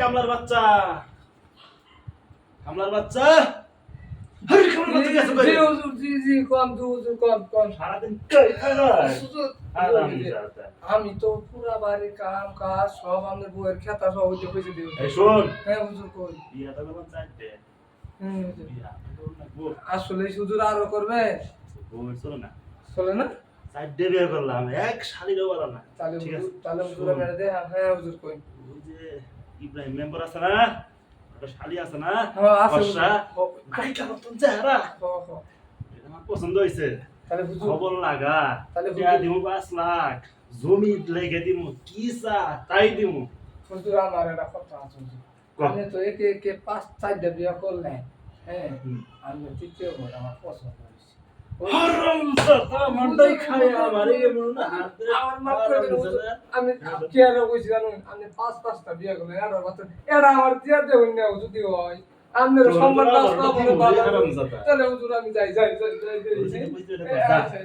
কামলার বাচ্চা। কামলার বাচ্চা। আমি তো পুরা বাড়ি কাম কাজ সব আমাদের বউয়ের খেতা সব হইতে পয়সা শোন। হ্যাঁ হুজুর কই? বউ। আসলে হুজুর আরও করবে? না। চলে না? চারটে বিয়ে করলাম এক শাড়িরও বলো না তাহলে তাহলে হুজুর হ্যাঁ হুজুর কই? ইব্রাহিম মেম্বার আছে না? শাড়ি আছে না? হুজুর। ফর্সা হ- চেহারা। এটা আমার পছন্দ হয়েছে খবর লাগা। হুজুর- দিমু পাঁচ লাখ। জমি লেগে দিমু। কি চা? তাই দিমু। হুজুর আমার একটা কথা আছে। কও। তো একে একে পাঁচ চারটা বিয়ে করলেন হ্যাঁ। আমি তৃতীয় ঘর আমার পছন্দ হয়েছে। হারাম জাতা মান্ডাই খায় আমার এই মনে হাত আমার মাফ করে আমি কি আর কইছি জানুন আমি পাঁচ পাঁচটা বিয়ে করলেন আর কথা এটা আমার তিয়ার দেবেন না যদি হয় আপনার সম্মান তো রাস্তা আবার ভালো তাহলে হুজুর আমি যাই যাই যাই যাই।